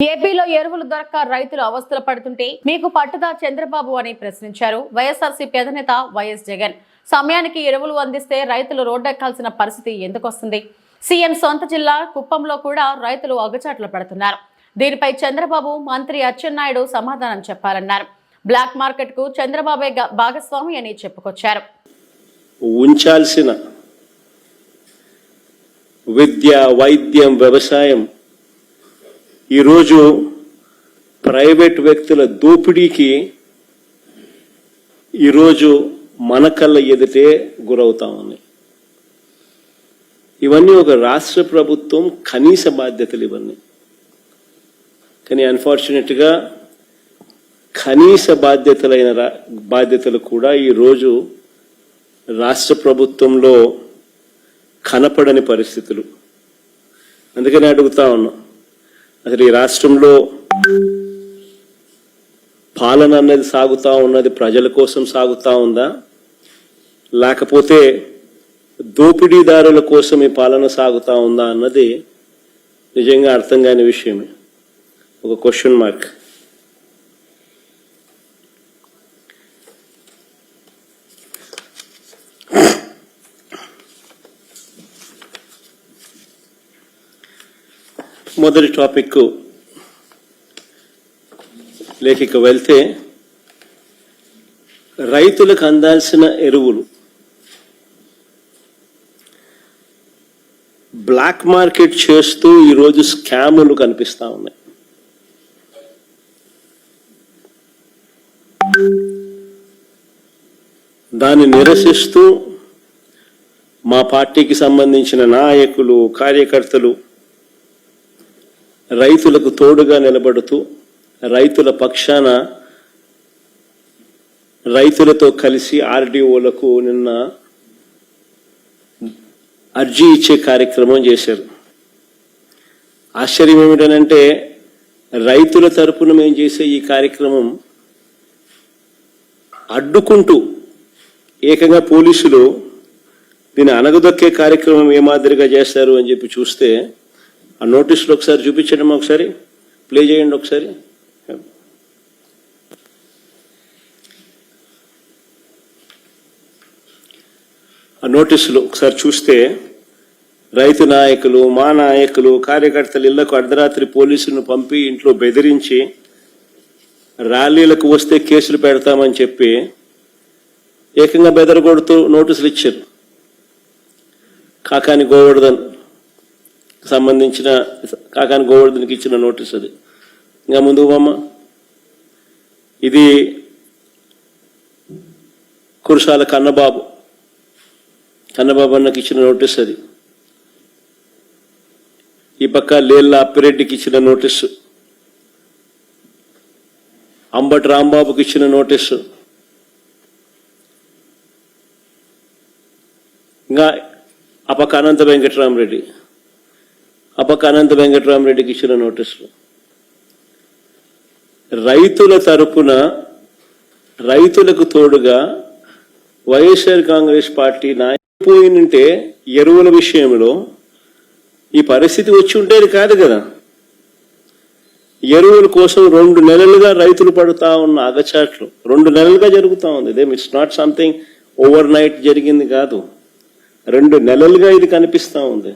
ఏపీలో ఎరువులు దొరక్క రైతులు అవస్థలు పడుతుంటే మీకు పట్టుదా చంద్రబాబు అని ప్రశ్నించారు వైఎస్ఆర్సీపీ అధినేత వైఎస్ జగన్. సమయానికి ఎరువులు అందిస్తే రైతులు రోడ్డెక్కాల్సిన పరిస్థితి ఎందుకు వస్తుంది? సీఎం సొంత జిల్లా కుప్పంలో కూడా రైతులు అగచాట్లు పడుతున్నారు. దీనిపై చంద్రబాబు మంత్రి అచ్చెన్నాయుడు సమాధానం చెప్పాలన్నారు. బ్లాక్ మార్కెట్కు చంద్రబాబే భాగస్వామి అని చెప్పుకొచ్చారు. ఉంచాల్సిన విద్య వైద్యం వ్యవసాయం ఈరోజు ప్రైవేట్ వ్యక్తుల దోపిడీకి ఈరోజు మన కళ్ళ ఎదుటే గురవుతా ఉన్నాయి ఇవన్నీ ఒక రాష్ట్ర ప్రభుత్వం కనీస బాధ్యతలు ఇవన్నీ కానీ అన్ఫార్చునేట్గా కనీస బాధ్యతలైన రా- బాధ్యతలు కూడా ఈరోజు రాష్ట్ర ప్రభుత్వంలో కనపడని పరిస్థితులు. అందుకని అడుగుతా ఉన్నాం. అసలు ఈ రాష్ట్రంలో పాలన అన్నది సాగుతూ ఉన్నది ప్రజల కోసం సాగుతూ ఉందా? లేకపోతే దోపిడీదారుల కోసం ఈ పాలన సాగుతూ ఉందా అన్నది నిజంగా అర్థం కాని విషయమే. ఒక క్వశ్చన్ మార్క్ మొదటి టాపిక్ లేఖిక వెళ్తే రైతులకు అందాల్సిన ఎరువులు. బ్లాక్ మార్కెట్ చేస్తూ ఈరోజు స్కాములు కనిపిస్తూ ఉన్నాయి. దాన్ని నిరసిస్తూ మా పార్టీకి సంబంధించిన నాయకులు కార్యకర్తలు రైతులకు తోడుగా నిలబడుతూ రైతుల పక్షాన రైతులతో కలిసి ఆర్డీఓలకు నిన్న అర్జీ ఇచ్చే కార్యక్రమం చేశారు. ఆశ్చర్యం ఏమిటనంటే రైతుల తరపున మేము చేసే ఈ కార్యక్రమం అడ్డుకుంటూ ఏకంగా పోలీసులు దీన్ని అనగదొక్కే కార్యక్రమం ఏ మాదిరిగా చేస్తారు అని చెప్పి చూస్తే ఆ నోటీసులు ఒకసారి చూపించండి ఒకసారి. ప్లే చేయండి ఒకసారి. ఆ నోటీసులు ఒకసారి చూస్తే రైతు నాయకులు మా నాయకులు కార్యకర్తలు ఇళ్ళకు అర్ధరాత్రి పోలీసులను పంపి ఇంట్లో బెదిరించి ర్యాలీలకు వస్తే కేసులు పెడతామని చెప్పి ఏకంగా బెదరగొడుతూ నోటీసులు ఇచ్చారు. కాకాని గోవర్ధన్ సంబంధించిన కాకాని గోవర్ధన్కి ఇచ్చిన నోటీస్ అది. ఇంకా ముందుకు మామ ఇది కురసాల కన్నబాబు. కన్నబాబు అన్నకి ఇచ్చిన నోటీస్ అది. ఈ పక్క లేళ్ళ అప్పిరెడ్డికి ఇచ్చిన నోటీసు. అంబటి రాంబాబుకి ఇచ్చిన నోటీసు. ఇంకా ఆ పక్క అనంత వెంకటరామరెడ్డి. ఆ పక్క అనంత వెంకటరామరెడ్డికి ఇచ్చిన నోటీసులు. రైతుల తరపున రైతులకు తోడుగా వైఎస్ఆర్ కాంగ్రెస్ పార్టీ నాయకుపోయినంటే ఎరువుల విషయంలో ఈ పరిస్థితి వచ్చి ఉండేది కాదు కదా. ఎరువుల కోసం రెండు నెలలుగా రైతులు పడుతూ ఉన్న అగచాట్లు రెండు నెలలుగా జరుగుతూ ఉంది. ఇదే it's not something overnight జరిగింది కాదు. రెండు నెలలుగా ఇది కనిపిస్తూ ఉంది.